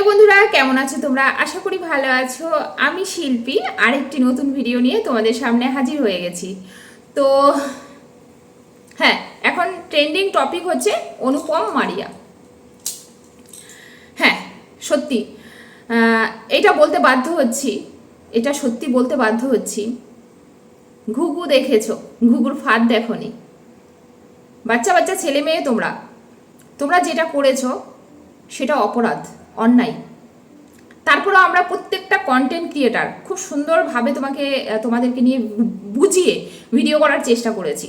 Hello বন্ধুরা, কেমন আছো তোমরা? আশা করি ভালো আছো। আমি শিল্পী, আরেকটি নতুন ভিডিও নিয়ে তোমাদের সামনে হাজির হয়ে গেছি। তো হ্যাঁ এখন ট্রেন্ডিং টপিক হচ্ছে অনুপম মারিয়া। হ্যাঁ সত্যি এটা বলতে বাধ্য হচ্ছি, এটা সত্যি বলতে বাধ্য হচ্ছি। ঘুঘু দেখেছ ঘুঘুর ফাঁদ দেখনি। বাচ্চা বাচ্চা ছেলে মেয়ে তোমরা তোমরা যেটা করেছ, সেটা অপরাধ। অন্যায়। তারপরেও আমরা প্রত্যেকটা কন্টেন্ট ক্রিয়েটার খুব সুন্দরভাবে তোমাকে তোমাদেরকে নিয়ে বুঝিয়ে ভিডিও করার চেষ্টা করেছি।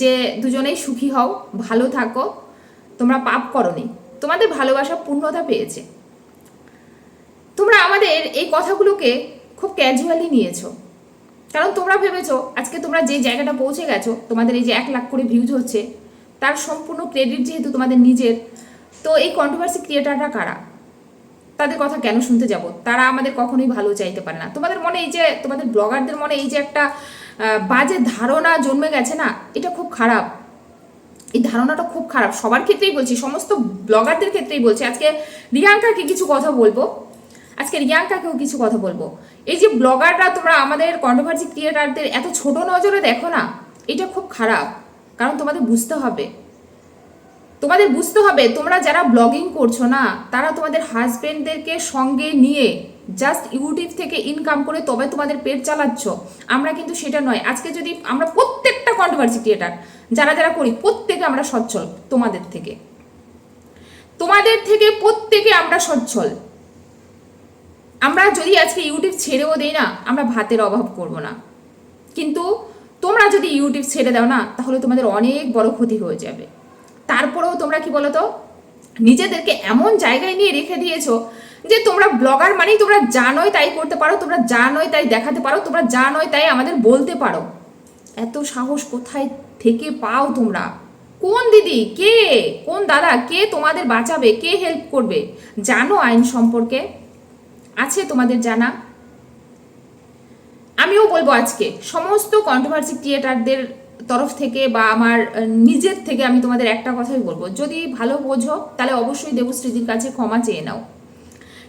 যে দুজনেই সুখী হও, ভালো থাকো, তোমরা পাপ করনি। তোমাদের ভালোবাসা পূর্ণতা পেয়েছে। তোমরা আমাদের এই কথাগুলোকে খুব ক্যাজুয়ালি নিয়েছো। কারণ তোমরা ভেবেছো, আজকে তোমরা যে জায়গাটা পৌঁছে গেছো, তোমাদের এই যে এক লাখ করে ভিউজ হচ্ছে, তার সম্পূর্ণ ক্রেডিট যেহেতু তোমাদের নিজের, তো এই কন্ট্রোভার্সি ক্রিয়েটাররা কারা? তাদের কথা কেন শুনতে যাব? তারা আমাদের কখনোই ভালো চাইতে পারে না। তোমাদের মনে এই যে, তোমাদের ব্লগারদের মনে এই যে একটা বাজে ধারণা জন্মে গেছে না, এটা খুব খারাপ। এই ধারণাটা খুব খারাপ। সবার ক্ষেত্রেই বলছি, সমস্ত ব্লগারদের ক্ষেত্রেই বলছি। আজকে রিয়াঙ্কাকে কিছু কথা বলব। আজকে রিয়াঙ্কাকেও কিছু কথা বলব। এই যে ব্লগাররা তোমরা আমাদের কন্ট্রোভার্সি ক্রিয়েটারদের এত ছোট নজরে দেখো না, এটা খুব খারাপ। কারণ তোমাদের বুঝতে হবে তোমাদের বুঝতে হবে, তোমরা যারা ব্লগিং করছ না, তারা তোমাদের হাজবেন্ডদেরকে সঙ্গে নিয়ে জাস্ট ইউটিউব থেকে ইনকাম করে তবে তোমাদের পেট চালাচ্ছ। আমরা কিন্তু সেটা নয়। আজকে যদি আমরা প্রত্যেকটা কন্ট্রোভার্সি ক্রিয়েটার যারা যারা করি, প্রত্যেকে আমরা সচ্ছল তোমাদের থেকে। তোমাদের থেকে প্রত্যেকে আমরা সচ্ছল। আমরা যদি আজকে ইউটিউব ছেড়েও দেই না, আমরা ভাতের অভাব করব না। কিন্তু তোমরা যদি ইউটিউব ছেড়ে দাও না, তাহলে তোমাদের অনেক বড় ক্ষতি হয়ে যাবে। তারপরেও তোমরা কি বলো তো নিজেদেরকে এমন জায়গায় নিয়ে রেখে দিয়েছ যে তোমরা ব্লগার মানেই তোমরা জানোই তাই করতে পারো, তোমরা জানোই তাই দেখাতে পারো, তোমরা জানোই তাই আমাদের বলতে পারো। এত সাহস কোথায় থেকে পাও তোমরা? কোন দিদি? কে? কোন দাদা? কে তোমাদের বাঁচাবে? কে হেল্প করবে? জানো আইন সম্পর্কে? আছে তোমাদের জানা? আমিও বলব আজকে, সমস্ত কন্ট্রোভার্সি ক্রিয়েটারদের তরফ থেকে বা আমার নিজের থেকে আমি তোমাদের একটা কথাই বলব। যদি ভালো বোঝো তাহলে অবশ্যই দেবশ্রীজির কাছে ক্ষমা চেয়ে নাও।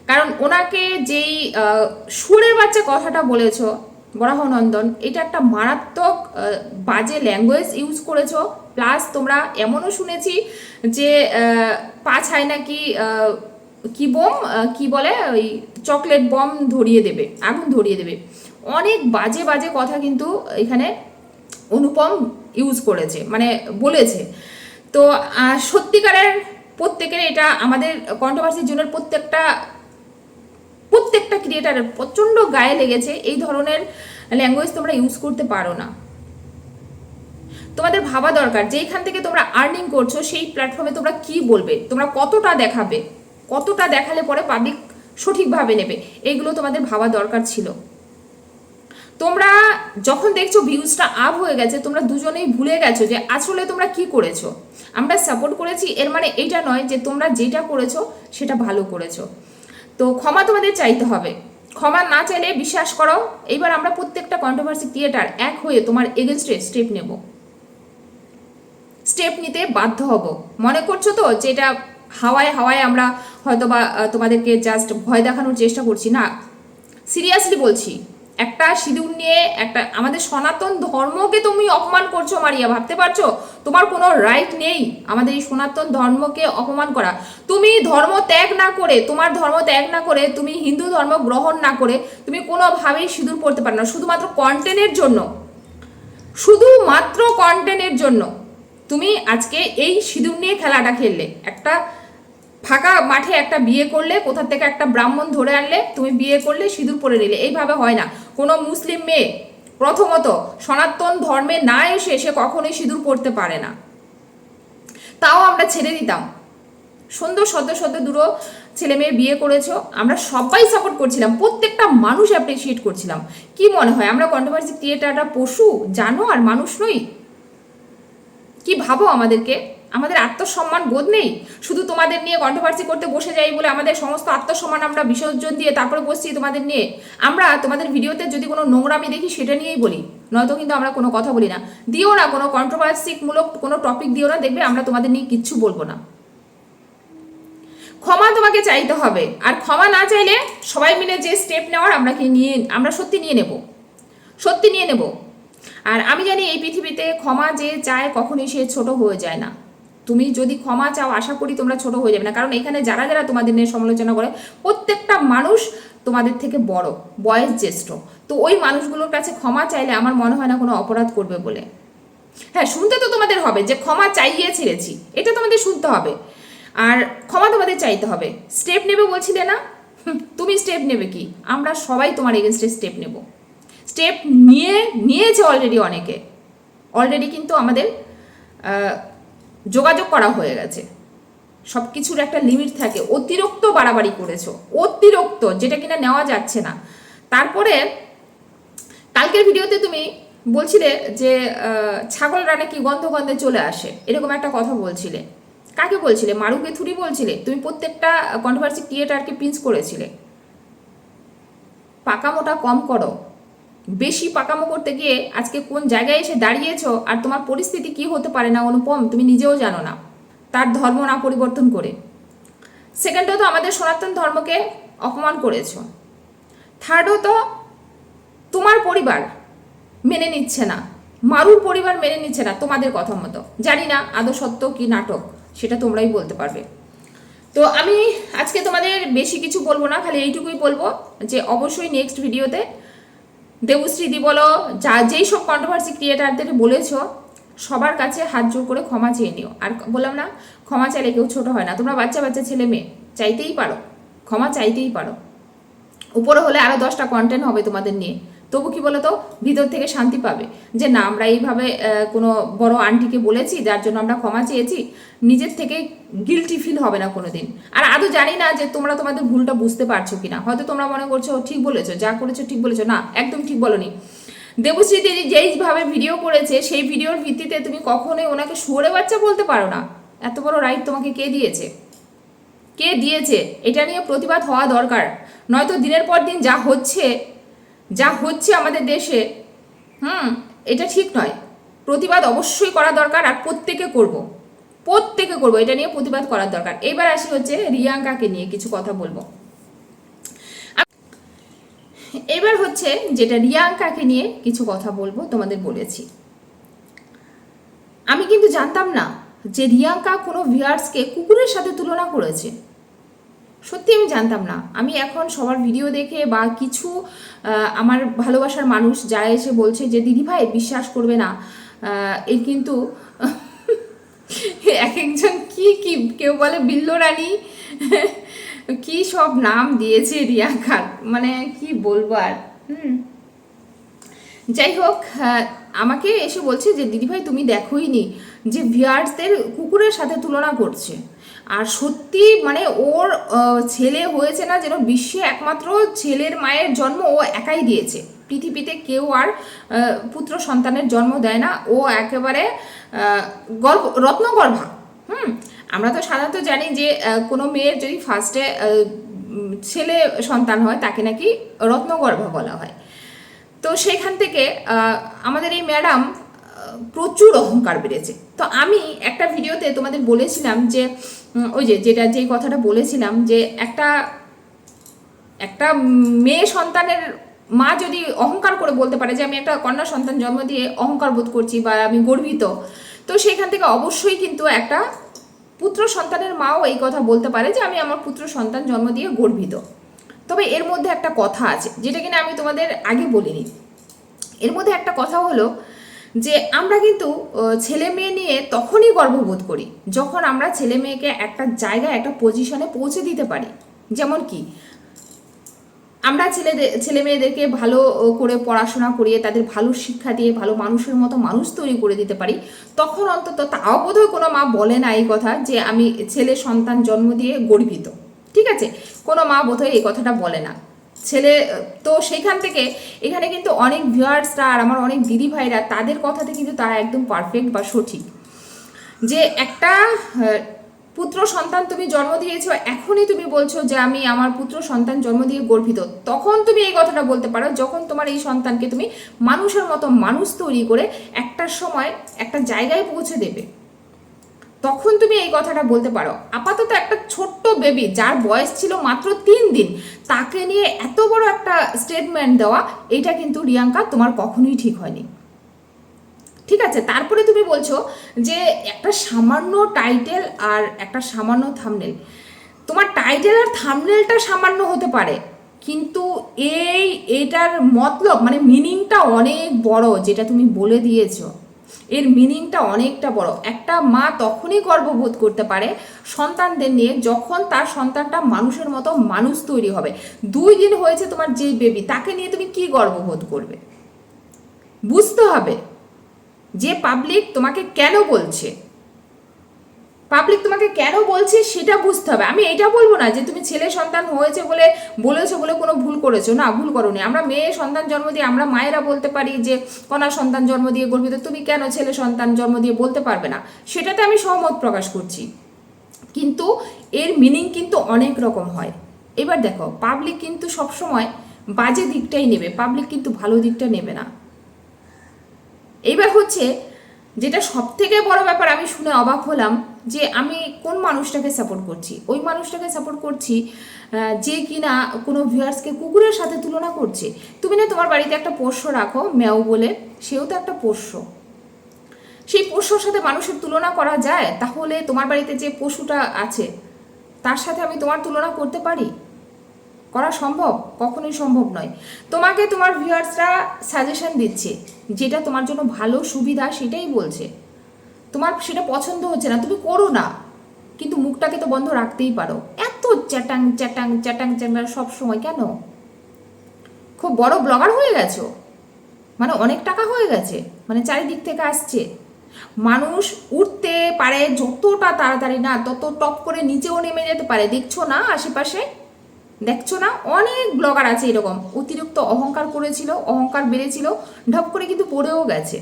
কারণ ওনাকে যেই সুরের বাচ্চা কথাটা বলেছ বরাহনন্দন এটা একটা মারাত্মক বাজে ল্যাঙ্গুয়েজ ইউজ করেছ। প্লাস তোমরা এমনও শুনেছি যে আহ, পাছায় নাকি কি বোম কি বলে ওই চকলেট বম ধরিয়ে দেবে আগুন ধরিয়ে দেবে। অনেক বাজে বাজে কথা কিন্তু এখানে অনুপম ইউজ করেছে মানে বলেছে। তো সত্যিকারের প্রত্যেকের এটা আমাদের কন্ট্রোভার্সির জন্য প্রত্যেকটা প্রত্যেকটা ক্রিয়েটারের প্রচণ্ড গায়ে লেগেছে এই ধরনের ল্যাঙ্গুয়েজ তোমরা ইউজ করতে পারো না। তোমাদের ভাবা দরকার, যেইখান থেকে তোমরা আর্নিং করছ, সেই প্ল্যাটফর্মে তোমরা কি বলবে? তোমরা কতটা দেখাবে? কতটা দেখালে পরে পাবলিক সঠিকভাবে নেবে? এইগুলো তোমাদের ভাবা দরকার ছিল। তোমরা যখন দেখছ ভিউজটা আপ হয়ে গেছে, তোমরা দুজনেই ভুলে গেছো যে আসলে তোমরা কি করেছ। আমরা সাপোর্ট করেছি, এর মানে এইটা নয় যে তোমরা যেটা করেছ, সেটা ভালো করেছ। তো ক্ষমা তোমাদের চাইতে হবে। ক্ষমা না চাইলে বিশ্বাস করো, এইবার আমরা প্রত্যেকটা কন্ট্রোভার্সি ক্রিয়েটার এক হয়ে তোমার এগেনস্টে স্টেপ নেব। স্টেপ নিতে বাধ্য হব। মনে করছ তো যে এটা হাওয়ায় হাওয়ায় আমরা হয়তো বা তোমাদেরকে জাস্ট ভয় দেখানোর চেষ্টা করছি না। সিরিয়াসলি বলছি একটা সিঁদুর নিয়ে, একটা, আমাদের সনাতন ধর্মকে তুমি অপমান করছ মারিয়া, ভাবতে পারছ? তোমার কোনো রাইট নেই আমাদের এই সনাতন ধর্মকে অপমান করা। তুমি ধর্ম ত্যাগ না করে, তোমার ধর্ম ত্যাগ না করে, তুমি হিন্দু ধর্ম গ্রহণ না করে, তুমি কোনোভাবেই সিঁদুর পড়তে পারো না, শুধুমাত্র কন্টেন্টের জন্য। শুধুমাত্র কন্টেন্টের জন্য। তুমি আজকে এই সিঁদুর নিয়ে খেলাটা খেললে। একটা ফাঁকা মাঠে একটা বিয়ে করলে কোথা থেকে একটা ব্রাহ্মণ ধরে আনলে, তুমি বিয়ে করলে, সিঁদুর পরে নিলে। এইভাবে হয় না। কোনো মুসলিম মেয়ে প্রথমত সনাতন ধর্মে না এসে সে কখনোই সিঁদুর পড়তে পারে না। তাও আমরা ছেড়ে দিতাম। সুন্দর সদ্য সদ্য দুটো ছেলে মেয়ে বিয়ে করেছ, আমরা সবাই সাপোর্ট করছিলাম, প্রত্যেকটা মানুষ অ্যাপ্রিসিয়েট করছিলাম। কি মনে হয়, আমরা কন্ট্রোভার্সি ক্রিয়েটাররা পশু জানো আর মানুষ নই? কি ভাবো আমাদেরকে? আমাদের আত্মসম্মান বোধ নেই? শুধু তোমাদের নিয়ে কন্ট্রোভার্সি করতে বসে যাই বলে আমাদের সমস্ত আত্মসম্মান আমরা বিসর্জন দিয়ে তারপরে বসছি তোমাদের নিয়ে? আমরা তোমাদের ভিডিওতে যদি কোনো নোংরামি দেখি সেটা নিয়েই বলি। নয়তো কিন্তু আমরা কোনো কথা বলি না। দিও না কোনো কন্ট্রোভার্সিমূলক কোনো টপিক দিও না, দেখবে আমরা তোমাদের নিয়ে কিচ্ছু বলব না। ক্ষমা তোমাকে চাইতে হবে। আর ক্ষমা না চাইলে সবাই মিলে যে স্টেপ নেওয়ার আমরা কি নিয়ে, আমরা সত্যি নিয়ে নেব? সত্যি নিয়ে নেব। আর আমি জানি এই পৃথিবীতে ক্ষমা যে চায় কখনোই সে ছোট হয়ে যায় না। তুমি যদি ক্ষমা চাও, আশা করি তোমরা ছোট হয়ে যাবে না। কারণ এখানে যারা যারা তোমাদের নিয়ে সমালোচনা করে, প্রত্যেকটা মানুষ তোমাদের থেকে বড়, বয়স জ্যেষ্ঠ। তো ওই মানুষগুলোর কাছে ক্ষমা চাইলে আমার মনে হয় না কোনো অপরাধ করবে বলে। হ্যাঁ শুনতে তো তোমাদের হবে যে ক্ষমা চাইয়ে ছেড়েছি, এটা তোমাদের শুনতে হবে। আর ক্ষমা তোমাদের চাইতে হবে। স্টেপ নেবে বলছিলে না তুমি স্টেপ নেবে কি? আমরা সবাই তোমার এগেনস্টে স্টেপ নেব। স্টেপ নিয়ে, নিয়েছে অলরেডি অনেকে। অলরেডি কিন্তু আমাদের যোগাযোগ করা হয়ে গেছে। সব কিছুর একটা লিমিট থাকে। অতিরিক্ত বাড়াবাড়ি করেছ। অতিরিক্ত, যেটা কিনা নেওয়া যাচ্ছে না। তারপরে কালকের ভিডিওতে তুমি বলছিলে যে ছাগল রানে কি গন্ধ গন্ধে চলে আসে? এরকম একটা কথা বলছিলে। কাকে বলছিলে? মারুকে থুরি বলছিলে? তুমি প্রত্যেকটা কন্ট্রোভার্সি ক্রিয়েটারকে পিঞ্চ করেছিলে। পাকামোটা কম করো। বেশি পাকামো করতে গিয়ে আজকে কোন জায়গায় এসে দাঁড়িয়েছো আর তোমার পরিস্থিতি কি হতে পারে না, অনুপম? তুমি নিজেও জানো না। তার ধর্ম না পরিবর্তন করে। সেকেন্ডত আমাদের সনাতন ধর্মকে অপমান করেছ। থার্ডত তোমার পরিবার মেনে নিচ্ছে না। মারুর পরিবার মেনে নিচ্ছে না, তোমাদের কথা মতো। জানি না আদৌ সত্য কি নাটক, সেটা তোমরাই বলতে পারবে। তো আমি আজকে তোমাদের বেশি কিছু বলব না, খালি এইটুকুই বলব যে অবশ্যই নেক্সট ভিডিওতে দেবশ্রীদি বলো, যা যেই সব কন্ট্রোভার্সি ক্রিয়েটারদের বলেছ, সবার কাছে হাত জোর করে ক্ষমা চেয়ে নিও। আর বললাম না, ক্ষমা চাইলে কেউ ছোট হয় না। তোমরা বাচ্চা বাচ্চা ছেলে মেয়ে, চাইতেই পারো। ক্ষমা চাইতেই পারো। উপরে হলে আরও দশটা কন্টেন্ট হবে তোমাদের নিয়ে। তবু কি বলতো? ভিতর থেকে শান্তি পাবে। যে না, আমরা এইভাবে কোনো বড় আন্টিকে বলেছি, যার জন্য আমরা ক্ষমা চেয়েছি, নিজের থেকে গিলটি ফিল হবে না কোনো দিন আর আদৌ জানি না যে তোমরা তোমাদের ভুলটা বুঝতে পারছ কিনা। হয়তো তোমরা মনে করছ, ঠিক বলেছ, যা করেছ ঠিক বলেছ। না, একদম ঠিক বলনি। দেবশ্রী দিদি যেইভাবে ভিডিও করেছে, সেই ভিডিওর ভিত্তিতে তুমি কখনোই ওনাকে শুয়োরে বাচ্চা বলতে পারো না। এত বড় রাইট তোমাকে কে দিয়েছে? কে দিয়েছে? এটা নিয়ে প্রতিবাদ হওয়া দরকার। নয়তো দিনের পর দিন যা হচ্ছে যা হচ্ছে আমাদের দেশে, হুম, এটা ঠিক নয়। প্রতিবাদ অবশ্যই করা দরকার আর প্রত্যেকে করব। প্রত্যেকে করব, এটা নিয়ে প্রতিবাদ করার দরকার। এবার আসি হচ্ছে রিয়াঙ্কাকে নিয়ে কিছু কথা বলব। এবার হচ্ছে যেটা রিয়াঙ্কাকে নিয়ে কিছু কথা বলব, তোমাদের বলেছি। আমি কিন্তু জানতাম না যে রিয়াঙ্কা কোনো ভিয়ার্সকে কুকুরের সাথে তুলনা করেছে। সত্যি আমি জানতাম না। আমি এখন সবার ভিডিও দেখে বা কিছু আমার ভালোবাসার মানুষ যারা এসে বলছে যে দিদিভাই বিশ্বাস করবে না। এর কিন্তু এক একজন কি কি, কেউ বলে বিল্ল রানী? কি সব নাম দিয়েছে রিয়াঙ্কার মানে কি বলব আর? হুম। যাই হোক আমাকে এসে বলছে যে দিদিভাই তুমি দেখোই নি যে, ভিয়ার্সদের কুকুরের সাথে তুলনা করছে। আর সত্যি মানে ওর ছেলে হয়েছে না যেন বিশ্বে একমাত্র ছেলের মায়ের জন্ম ও একাই দিয়েছে। পৃথিবীতে কেউ আর পুত্র সন্তানের জন্ম দেয় না। ও একেবারে গর্ভ, রত্নগর্ভা। হুম? আমরা তো সাধারণত জানি যে কোনো মেয়ের যদি ফার্স্টে ছেলে সন্তান হয়, তাকে নাকি রত্নগর্ভা বলা হয়। তো সেখান থেকে আমাদের এই ম্যাডাম প্রচুর অহংকার বেড়েছে। তো আমি একটা ভিডিওতে তোমাদের বলেছিলাম যে ওই যে যেটা যেই কথাটা বলেছিলাম যে একটা একটা মেয়ে সন্তানের মা যদি অহংকার করে বলতে পারে যে আমি একটা কন্যা সন্তান জন্ম দিয়ে অহংকার বোধ করছি বা আমি গর্বিত, তো সেখান থেকে অবশ্যই কিন্তু একটা পুত্র সন্তানের মাও এই কথা বলতে পারে যে আমি আমার পুত্র সন্তান জন্ম দিয়ে গর্বিত। তবে এর মধ্যে একটা কথা আছে, যেটা কিনা আমি তোমাদের আগে বলিনি। এর মধ্যে একটা কথা হলো যে আমরা কিন্তু ছেলে মেয়ে নিয়ে তখনই গর্ববোধ করি, যখন আমরা ছেলে মেয়েকে একটা জায়গায়, একটা পজিশনে পৌঁছে দিতে পারি। যেমন কি, আমরা ছেলেদের ছেলে মেয়েদেরকে ভালো করে পড়াশোনা করিয়ে, তাদের ভালো শিক্ষা দিয়ে, ভালো মানুষের মতো মানুষ তৈরি করে দিতে পারি, তখন অন্তত তাও বোধহয় কোনো মা বলে না এই কথা যে আমি ছেলে সন্তান জন্ম দিয়ে গর্বিত। ঠিক আছে? কোনো মা বোধহয় এই কথাটা বলে না। ছেলে, তো সেইখান থেকে এখানে কিন্তু অনেক ভিউয়ার্সরা আর আমার অনেক দিদি ভাইরা, তাদের কথাতে কিন্তু তারা একদম পারফেক্ট বা সঠিক। যে একটা পুত্র সন্তান তুমি জন্ম দিয়েছ, এখনই তুমি বলছো যে আমি আমার পুত্র সন্তান জন্ম দিয়ে গর্বিত। তখন তুমি এই কথাটা বলতে পারো, যখন তোমার এই সন্তানকে তুমি মানুষের মতো মানুষ তৈরি করে একটা সময় একটা জায়গায় পৌঁছে দেবে। তখন তুমি এই কথাটা বলতে পারো। আপাতত একটা ছোট্ট বেবি যার বয়স ছিল মাত্র তিন দিন, তাকে নিয়ে এত বড় একটা স্টেটমেন্ট দেওয়া এটা কিন্তু রিয়াঙ্কা তোমার কখনোই ঠিক হয়নি। ঠিক আছে, তারপরে তুমি বলছো যে একটা সামান্য টাইটেল আর একটা সামান্য থামনেল তোমার টাইটেল আর থামনেলটা সামান্য হতে পারে, কিন্তু এই, এটার মতলব মানে মিনিংটা অনেক বড়, যেটা তুমি বলে দিয়েছ। এর মিনিংটা অনেকটা বড়। একটা মা তখনই গর্ববোধ করতে পারে সন্তানদের নিয়ে যখন তার সন্তানটা মানুষের মতো মানুষ তৈরি হবে। দুই দিন হয়েছে তোমার যে বেবি তাকে নিয়ে তুমি কি গর্ববোধ করবে? বুঝতে হবে যে পাবলিক তোমাকে কেন বলছে? পাবলিক তোমাকে কেন বলছে সেটা বুঝতে হবে। আমি এটা বলব না যে তুমি ছেলে সন্তান হয়েছে বলে বলেছ বলে কোনো ভুল করেছ। না, ভুল করোনি। আমরা মেয়ে সন্তান জন্ম দিয়ে আমরা মায়েরা বলতে পারি যে কন্যা সন্তান জন্ম দিয়ে গর্বিত। তুমি কেন ছেলে সন্তান জন্ম দিয়ে বলতে পারবে না? সেটাতে আমি সহমত প্রকাশ করছি। কিন্তু এর মিনিং কিন্তু অনেক রকম হয়। এবার দেখো পাবলিক কিন্তু সবসময় বাজে দিকটাই নেবে। পাবলিক কিন্তু ভালো দিকটা নেবে না। এইবার হচ্ছে যেটা সব থেকে বড় ব্যাপার, আমি শুনে অবাক হলাম যে আমি কোন মানুষটাকে সাপোর্ট করছি? ওই মানুষটাকে সাপোর্ট করছি যে কিনা কোনো ভিউয়ার্সকে কুকুরের সাথে তুলনা করছে। তুমি না তোমার বাড়িতে একটা পোষ্য রাখো, ম্যাও বলে, সেও তো একটা পোষ্য। সেই পোষ্যর সাথে মানুষের তুলনা করা যায়? তাহলে তোমার বাড়িতে যে পশুটা আছে, তার সাথে আমি তোমার তুলনা করতে পারি? করা সম্ভব? কখনোই সম্ভব নয়। তোমাকে তোমার ভিউয়ার্সরা সাজেশন দিচ্ছে, যেটা তোমার জন্য ভালো সুবিধা সেটাই বলছে। তোমার সেটা পছন্দ হচ্ছে না, তুমি করো না। কিন্তু মুখটাকে তো বন্ধ রাখতেই পারো। এত চ্যাটাং চ্যাটাং চ্যাটাং চ্যাটাং সব সময় কেন? খুব বড় ব্লগার হয়ে গেছো। মানে অনেক টাকা হয়ে গেছে মানে চারিদিক থেকে আসছে। মানুষ উঠতে পারে যতটা তাড়াতাড়ি না, তত টপ করে নিচেও নেমে যেতে পারে। দেখছ না আশেপাশে? দেখছ না? অনেক ব্লগার আছে এরকম। অতিরিক্ত অহংকার করেছিল, অহংকার বেড়েছিল ঢপ করে কিন্তু পড়েও গেছে।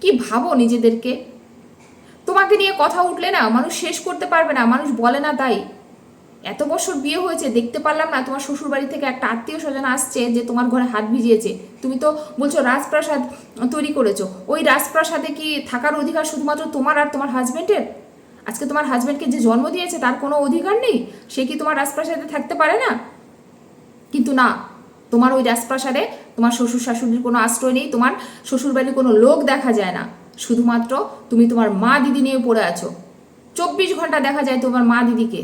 কি ভাবো নিজেদেরকে? তোমাকে নিয়ে কথা উঠলে না, মানুষ শেষ করতে পারবে না, মানুষ বলে না তাই। এত বছর বিয়ে হয়েছে, দেখতে পারলাম না, তোমার শ্বশুর বাড়ি থেকে একটা আত্মীয় স্বজন আসছে যে তোমার ঘরে হাত ভিজিয়েছে। তুমি তো বলছো রাজপ্রাসাদ তৈরি করেছ। ওই রাজপ্রাসাদে কি থাকার অধিকার শুধুমাত্র তোমার আর তোমার হাজবেন্ডের আজকে তোমার হাজব্যান্ডকে যে জন্ম দিয়েছে তার কোনো অধিকার নেই? সে কি তোমার রাজপ্রাসাদে থাকতে পারে না? কিন্তু না, তোমার ওই রাজপ্রাসাদে তোমার শ্বশুর শাশুড়ির কোনো আশ্রয় নেই, তোমার শ্বশুরবাড়ির কোনো লোক দেখা যায় না। শুধুমাত্র তুমি তোমার মা দিদি নিয়ে পড়ে আছো। চব্বিশ ঘণ্টা দেখা যায় তোমার মা দিদিকে।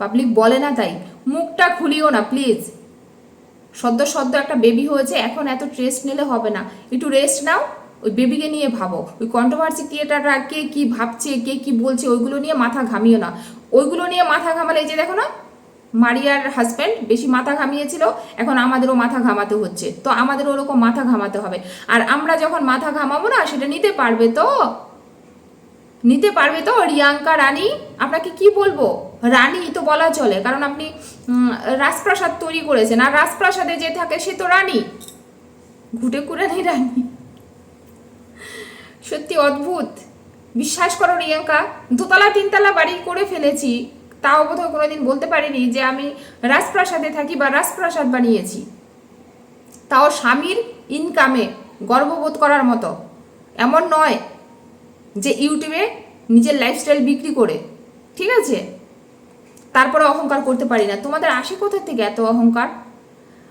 পাবলিক বলে না তাই। মুখটা খুলিও না প্লিজ সদ্য সদ্য একটা বেবি হয়েছে, এখন এত রেস্ট নিলে হবে না। একটু রেস্ট নাও। ওই বেবিকে নিয়ে ভাবো। ওই কন্ট্রোভার্সি ক্রিয়েটাররা কে কি ভাবছে, কে কি বলছে, ওইগুলো নিয়ে মাথা ঘামিও না। ওইগুলো নিয়ে মাথা ঘামালে এই যে দেখো না, মারিয়ার হাজব্যান্ড বেশি মাথা ঘামিয়েছিল, এখন আমাদেরও মাথা ঘামাতে হচ্ছে। তো আমাদেরও ওরকম মাথা ঘামাতে হবে। আর আমরা যখন মাথা ঘামাবো না, সেটা নিতে পারবে তো? নিতে পারবে তো? রিয়াঙ্কা, রানী, আপনাকে কি বলব? রানী তো বলা চলে, কারণ আপনি রাজপ্রাসাদ তৈরি করেছেন। আর রাজপ্রাসাদে যে থাকে সে তো রানী। ঘুটে কুড়ানি রানী। সত্যি অদ্ভুত। বিশ্বাস করো রিয়াঙ্কা, দোতলা, তিনতলা বাড়ি করে ফেলেছি। তাও বোধহয় কোনোদিন বলতে পারিনি যে আমি রাজপ্রাসাদে থাকি বা রাজপ্রাসাদ বানিয়েছি। তাও স্বামীর ইনকামে গর্ববোধ করার মতো। এমন নয় যে ইউটিউবে নিজের লাইফস্টাইল বিক্রি করে, ঠিক আছে? তারপরে অহংকার করতে পারি না। তোমাদের আসে কোথা থেকে এত অহংকার?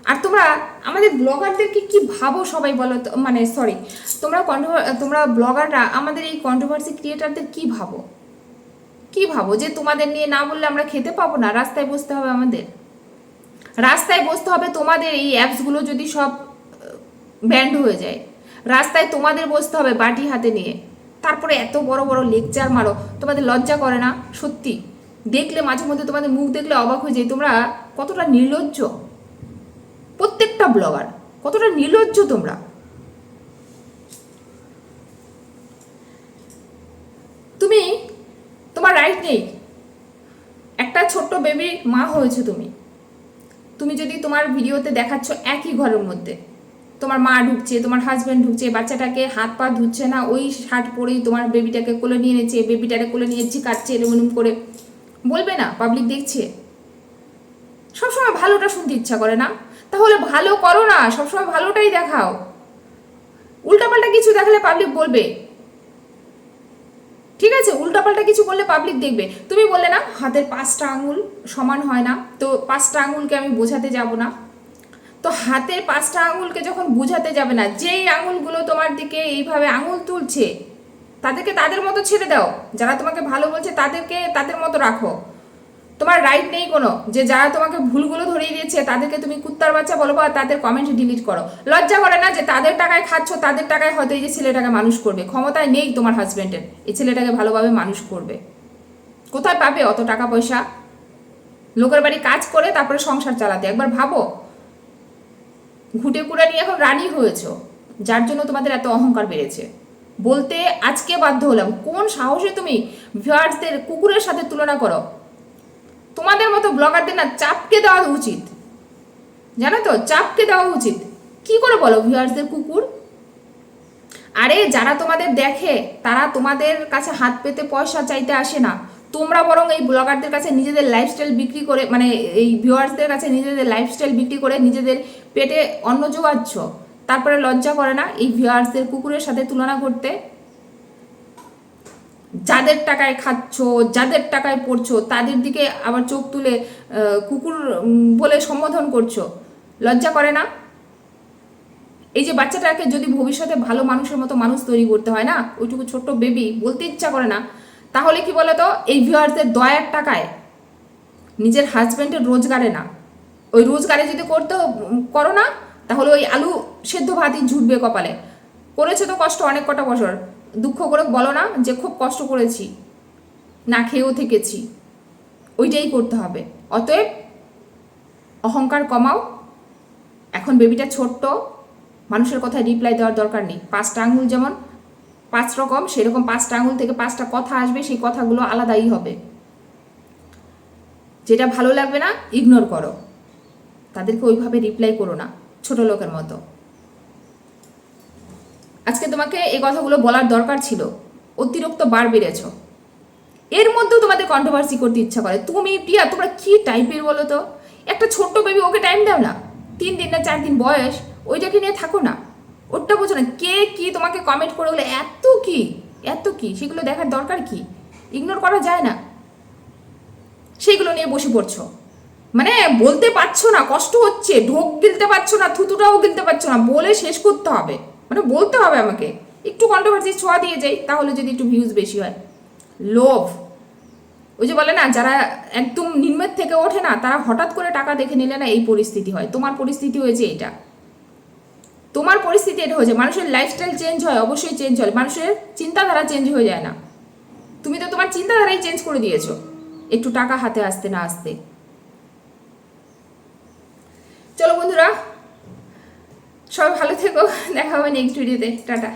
আর তোমরা আমাদের ব্লগারদেরকে কি ভাবো সবাই বলো মানে সরি তোমরা তোমরা ব্লগাররা আমাদের এই কন্ট্রোভার্সি ক্রিয়েটারদের কি ভাবো? কি ভাবো? যে তোমাদের নিয়ে না বললে আমরা খেতে পাবো না? রাস্তায় বসতে হবে আমাদের। রাস্তায় বসতে হবে তোমাদের এই অ্যাপসগুলো যদি সব ব্যান্ড হয়ে যায়। রাস্তায় তোমাদের বসতে হবে বাটি হাতে নিয়ে। তারপরে এত বড় বড় লেকচার মারো। তোমাদের লজ্জা করে না? সত্যি। দেখলে মাঝে মধ্যে তোমাদের মুখ দেখলে অবাক হয়ে যায়। তোমরা কতটা নির্লজ্জ। প্রত্যেকটা ব্লগার কতটা নির্লজ্জ তোমরা। তুমি, তোমার রাইট নেই। একটা ছোট্ট বেবির মা হয়েছে তুমি। তুমি যদি তোমার ভিডিওতে দেখাচ্ছ একই ঘরের মধ্যে, তোমার মা ঢুকছে, তোমার হাজব্যান্ড ঢুকছে, বাচ্চাটাকে হাত পা ধুচ্ছে না, ওই শার্ট পরেই তোমার বেবিটাকে কোলে নিয়ে নিচ্ছে বেবিটাকে কোলে নিয়ে কাটছে এরকম করে, বলবে না পাবলিক দেখছে। সবসময় ভালোটা শুনতে ইচ্ছা করে না। তাহলে ভালো করো না, সবসময় ভালোটাই দেখাও। উল্টাপাল্টা কিছু দেখালে পাবলিক বলবে। ঠিক আছে, উল্টাপাল্টা কিছু বললে পাবলিক দেখবে। তুমি বললে না, হাতের পাঁচটা আঙুল সমান হয় না, তো পাঁচটা আঙুলকে আমি বোঝাতে যাব না। তো হাতের পাঁচটা আঙুলকে যখন বোঝাতে যাবে না, যেই আঙুলগুলো তোমার দিকে এইভাবে আঙুল তুলছে, তাদেরকে তাদের মতো ছেড়ে দাও। যারা তোমাকে ভালো বলছে, তাদেরকে তাদের মতো রাখো। তোমার রাইট নেই কোনো। যে যারা তোমাকে ভুলগুলো ধরিয়ে দিয়েছে, তাদেরকে তুমি কুত্তার বাচ্চা বলো বা তাদের কমেন্ট ডিলিট করো। লজ্জা করে না যে তাদের টাকায় খাচ্ছ, তাদের টাকায় হয়তো এই যে ছেলেটাকে মানুষ করবে। ক্ষমতায় নেই তোমার হাজবেন্ডের এই ছেলেটাকে ভালোভাবে মানুষ করবে। কোথায় পাবে অত টাকা পয়সা? লোকের বাড়ি কাজ করে তারপরে সংসার চালাতে। একবার ভাবো। ঘুটে কুড়া নিয়ে এখন রানী হয়েছ। যার জন্য তোমাদের এত অহংকার বেড়েছে। বলতে আজকে বাধ্য হলাম। কোন সাহসে তুমি ভিউয়ার্সদের কুকুরের সাথে তুলনা করো? তোমাদের মতো ব্লগারদের না চাপকে দেওয়া উচিত। জানো তো, চাপকে দেওয়া উচিত। কি করে বলো ভিউয়ার্সদের কুকুর? আরে, যারা তোমাদের দেখে, তারা তোমাদের কাছে হাত পেতে পয়সা চাইতে আসে না। তোমরা বরং এই ব্লগারদের কাছে নিজেদের লাইফস্টাইল বিক্রি করে মানে এই ভিউয়ার্সদের কাছে নিজেদের লাইফস্টাইল বিক্রি করে নিজেদের পেটে অন্ন জোগাচ্ছ। তারপরে লজ্জা করে না এই ভিউয়ার্সদের কুকুরের সাথে তুলনা করতে? যাদের টাকায় খাচ্ছ, যাদের টাকায় পড়ছো, তাদের দিকে আবার চোখ তুলে কুকুর বলে সম্বোধন করছ। লজ্জা করে না? এই যে বাচ্চাটাকে যদি ভবিষ্যতে ভালো মানুষের মতো মানুষ তৈরি করতে হয় না, ওইটুকু ছোট্ট বেবি বলতে ইচ্ছা করে না, তাহলে কি বলতো, এই ভিউয়ার্সদের দয়ার টাকায় নিজের হাজব্যান্ডের রোজগারে না। ওই রোজগারে যদি করতে করো না, তাহলে ওই আলু সেদ্ধ ভাতই ঝুটবে কপালে। করেছে তো কষ্ট অনেক কটা বছর। দুঃখ করে বলো না যে খুব কষ্ট করেছি, না খেয়েও থেকেছি। ওইটাই করতে হবে। অতএব অহংকার কমাও। এখন বেবিটা ছোট্ট, মানুষের কথায় রিপ্লাই দেওয়ার দরকার নেই। পাঁচটা আঙুল যেমন, পাঁচ রকম, সেরকম পাঁচটা আঙুল থেকে পাঁচটা কথা আসবে, সেই কথাগুলো আলাদাই হবে। যেটা ভালো লাগবে না ইগনোর করো। তাদেরকে ওইভাবে রিপ্লাই করো না, ছোট লোকের মতো। আজকে তোমাকে এই কথাগুলো বলার দরকার ছিল। অতিরিক্ত বার বেড়েছ। এর মধ্যেও তোমাদের কন্ট্রোভার্সি করতে ইচ্ছা করে। তুমি প্রিয়া, তোমরা কি টাইপের বলো তো? একটা ছোট্ট বেবি ওকে টাইম দাও না। তিন দিন না চার দিন বয়স, ওইটাকে নিয়ে থাকো না। ওটা বোঝো না কে কি তোমাকে কমেন্ট করে বলে, এত কি? এত কি? সেগুলো দেখার দরকার কি? ইগনোর করা যায় না। সেইগুলো নিয়ে বসে পড়ছো। মানে বলতে পারছ না, কষ্ট হচ্ছে, ঢোক গিলতে পারছ না, থুতুটাও গিলতে পারছ না, বলে শেষ করতে হবে। মানে বলতে হবে আমাকে। একটু কন্ট্রোভার্সি ছোঁয়া দিয়ে যাই, তাহলে যদি একটু ভিউজ বেশি হয়। লোভ। ওই যে বলে না, যারা একদম নিম্নের থেকে ওঠে না, তারা হঠাৎ করে টাকা দেখে নিলে না এই পরিস্থিতি হয়। তোমার পরিস্থিতি হয়েছে এটা। তোমার পরিস্থিতি এটা হয়েছে। মানুষের লাইফস্টাইল চেঞ্জ হয়, অবশ্যই চেঞ্জ হয়। মানুষের চিন্তাধারা চেঞ্জ হয়ে যায় না। তুমি তো তোমার চিন্তাধারাই চেঞ্জ করে দিয়েছ। একটু টাকা হাতে আসতে না আসতে। চলো বন্ধুরা সবাই ভালো থেকো দেখা হবে নেক্সট ভিডিওতে টাটা।